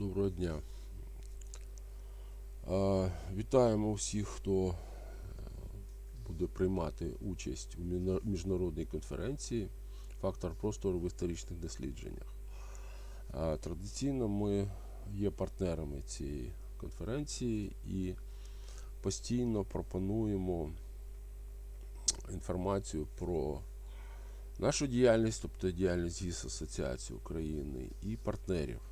Доброго дня. Вітаємо всіх, хто е, буде приймати участь у міжнародній конференції Фактор простору в історичних дослідженнях. Традиційно ми є партнерами цієї конференції і постійно пропонуємо інформацію про нашу діяльність, тобто діяльність ГІС Асоціації України і партнерів.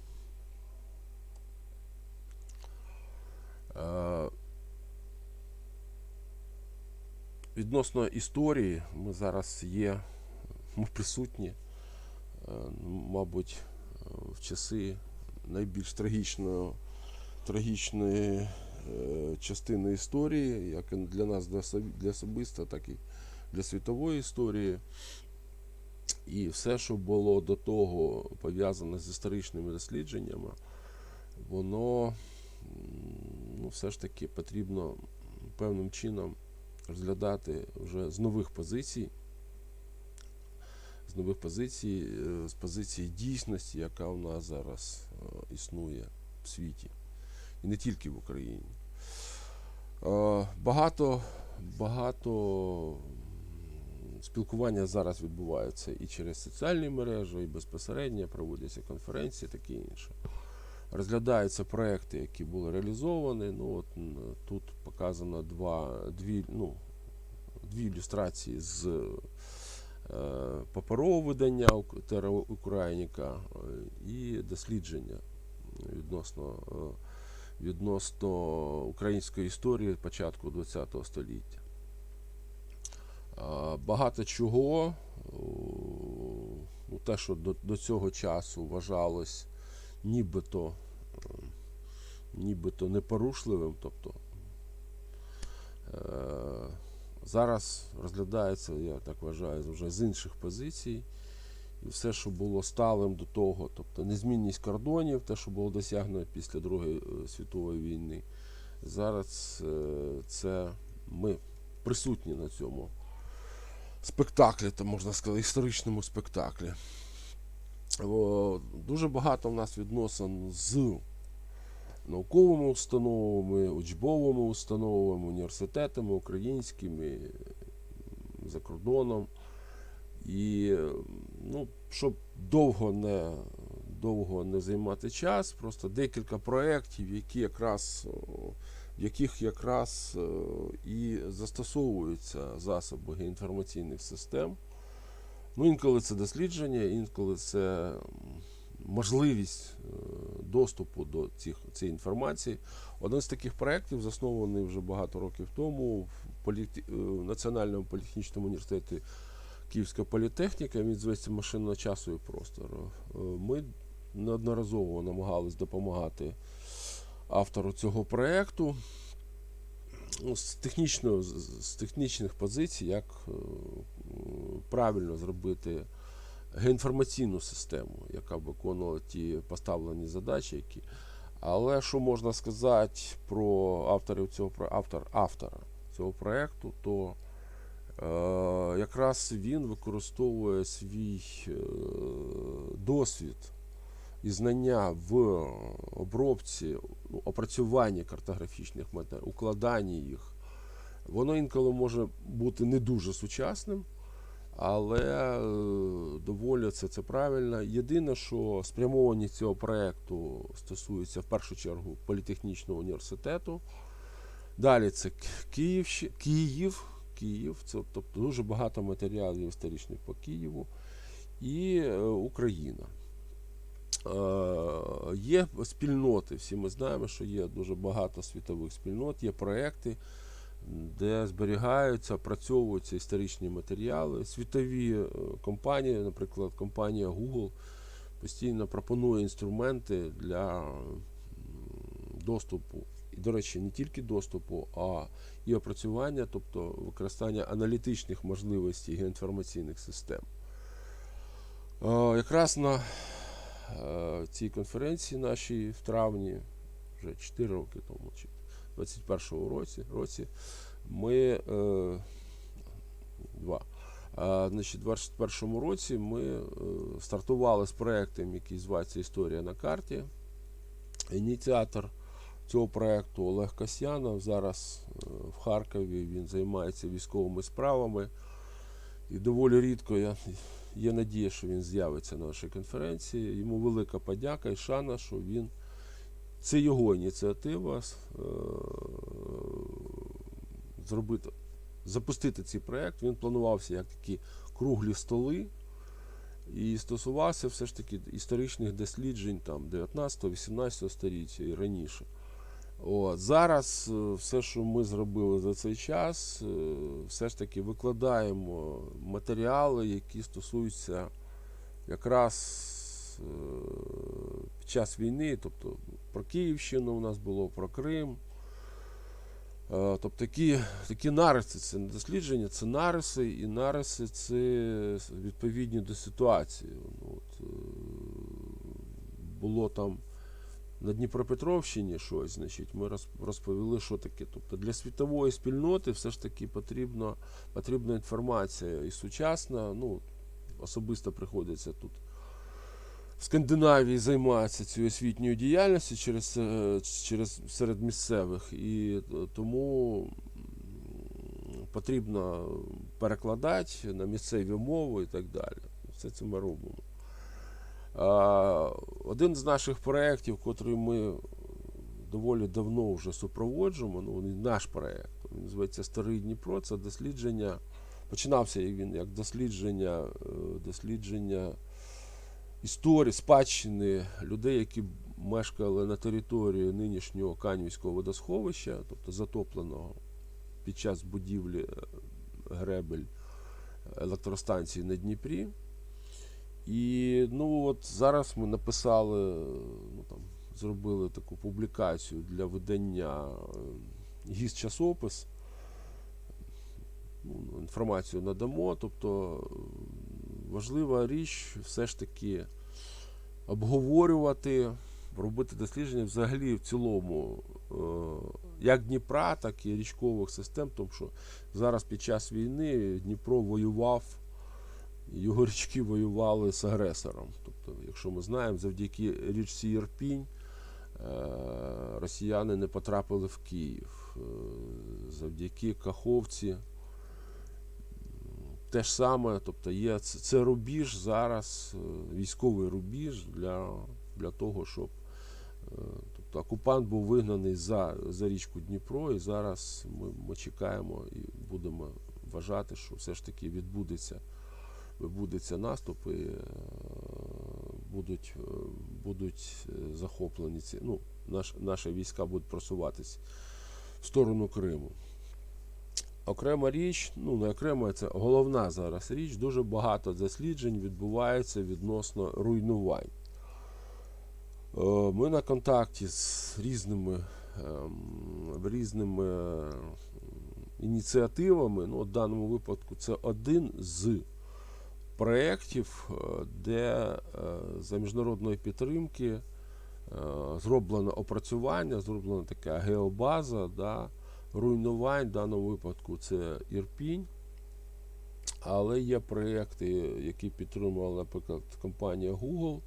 Відносно історії, ми зараз є, ми присутні, е, мабуть, е, в часи найбільш трагічної, трагічної е, частини історії, як для нас для особисто, так і для світової історії. І все, що було до того пов'язане з історичними дослідженнями, воно ну, все ж таки потрібно певним чином розглядати вже з нових позицій, з нових позицій, е, з позиції дійсності, яка у нас зараз е, існує в світі, і не тільки в Україні. Е, Багато, багато спілкування зараз відбувається і через соціальні мережі, і безпосередньо проводяться конференції, таке інше розглядаються проекти, які були реалізовані. Ну, от, тут показано два, дві, ну, дві ілюстрації з е, паперового видання Тера Україніка е, і дослідження відносно, е, відносно української історії початку ХХ століття. Багато чого, ну, те, що до, до цього часу вважалось нібито, е, нібито непорушливим. Тобто е, зараз розглядається, я так вважаю, вже з інших позицій. І все, що було сталим до того, тобто незмінність кордонів, те, що було досягнено після Другої е, світової війни, зараз це ми присутні на цьому спектаклі, то можна сказати, історичному спектаклі. Дуже багато в нас відносин з науковими установами, учбовими установами, університетами українськими за кордоном. І ну, щоб довго не, довго не займати час, просто декілька проєктів, які якраз, в яких якраз е, і застосовуються засоби геоінформаційних систем. Ну, інколи це дослідження, інколи це можливість е, доступу до цих, цієї інформації. Один з таких проєктів, заснований вже багато років тому в політі... е, в Національному політехнічному університеті Київська політехніка, він зветься машинного часу і простору. Е, Ми неодноразово намагались допомагати автору цього проєкту. Ну, з, технічного, з- технічних позицій, як правильно зробити геоінформаційну систему, яка виконувала ті поставлені задачі, які. Але що можна сказати про авторів цього автор, автора цього проєкту, то е, якраз він використовує свій е, досвід і знання в обробці, ну, опрацюванні картографічних матеріалів, укладанні їх. Воно інколи може бути не дуже сучасним, але е, доволі це, це правильно. Єдине, що спрямованість цього проєкту стосується в першу чергу політехнічного університету. Далі це К- Київ, Київ, це тобто дуже багато матеріалів історичних по Києву і е, Україна. Е, Є спільноти, всі ми знаємо, що є дуже багато світових спільнот, є проекти, де зберігаються, опрацьовуються історичні матеріали. Світові е, компанії, наприклад, компанія Google постійно пропонує інструменти для доступу. І, до речі, не тільки доступу, а і опрацювання, тобто використання аналітичних можливостей геоінформаційних систем. Е, Якраз на е, цій конференції нашій в травні, вже 4 роки тому, чи 21-му році, році ми е, два. А, значить, в 21-му році ми е, стартували з проєктом, який зветься Історія на карті. ініціатор цього проєкту Олег Касьянов. Зараз е, в Харкові він займається військовими справами. І доволі рідко я, є надія, що він з'явиться на нашій конференції. Йому велика подяка і шана, що він. Це його ініціатива е, зробити, запустити цей проєкт. Він планувався як такі круглі столи і стосувався все ж таки історичних досліджень там 19-18 століття і раніше. От. Зараз е, все, що ми зробили за цей час, е, все ж таки викладаємо матеріали, які стосуються якраз під час війни, тобто про Київщину у нас було, про Крим. Е, Тобто такі, такі нариси, це не дослідження, це нариси, і нариси це відповідні до ситуації. Ну, От, е, було там на Дніпропетровщині щось, значить, ми розповіли, що таке. Тобто для світової спільноти все ж таки потрібно, потрібна інформація і сучасна. Ну, особисто приходиться тут в Скандинавії займатися цією освітньою діяльністю через, е, через серед місцевих. І е, тому потрібно перекладати на місцеві мови і так далі. Все це ми робимо. Один з наших проєктів, котрий ми доволі давно вже супроводжуємо, ну, наш проєкт, він називається Старий Дніпро, це дослідження. Починався він як дослідження, е, дослідження історії, спадщини людей, які мешкали на території нинішнього Канівського водосховища, тобто затопленого під час будівлі е, гребель електростанції на Дніпрі. І ну от зараз ми написали, ну там зробили таку публікацію для видання е, гість часопис. Ну, інформацію надамо. Тобто е, важлива річ все ж таки обговорювати, робити дослідження взагалі в цілому е, як Дніпра, так і річкових систем, тому що зараз під час війни Дніпро воював, його річки воювали з агресором. Тобто, якщо ми знаємо, завдяки річці Ірпінь е, росіяни не потрапили в Київ. Е, Завдяки Каховці те ж саме, тобто є це, це рубіж зараз, е, військовий рубіж для, для того, щоб е, тобто, окупант був вигнаний за, за річку Дніпро, і зараз ми, ми чекаємо і будемо вважати, що все ж таки відбудеться, відбудеться наступ і е, будуть, будуть захоплені ці. Ну, наш, наші війська будуть просуватись в сторону Криму. Окрема річ, ну не окрема, це головна зараз річ. Дуже багато досліджень відбувається відносно руйнувань. Е, Ми на контакті з різними, ем, різними ініціативами. Ну, в даному випадку це один з проєктів, е, де е, за міжнародної підтримки зроблено опрацювання, зроблена така геобаза. Да, руйнувань в даному випадку це Ірпінь. Але є проєкти, які підтримувала, наприклад, компанія Google.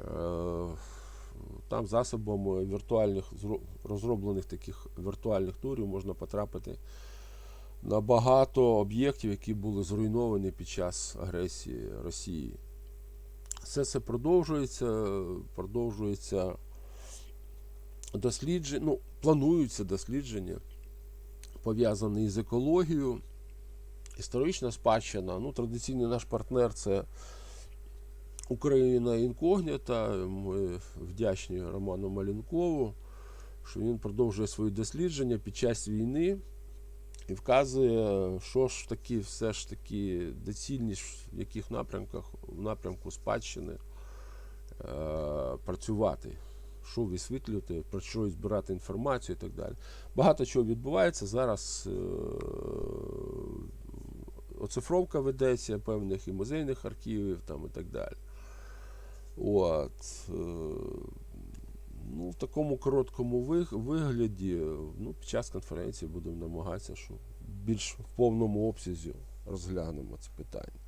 Е, Там засобами віртуальних розроблених таких віртуальних турів можна потрапити на багато об'єктів, які були зруйновані під час агресії Росії. Все це продовжується, продовжується дослідження, ну, плануються дослідження, пов'язані з екологією. Історична спадщина. Ну, традиційний наш партнер це Україна інкогніта. Ми вдячні Роману Малінкову, що він продовжує свої дослідження під час війни і вказує, що ж таки, все ж таки доцільність в яких напрямках, в напрямку спадщини е, працювати що висвітлювати, про що збирати інформацію і так далі. Багато чого відбувається. Зараз е, оцифровка ведеться певних і музейних архівів там, і так далі. От. е, Ну, в такому короткому вигляді ну, під час конференції будемо намагатися, що більш в повному обсязі розглянемо це питання.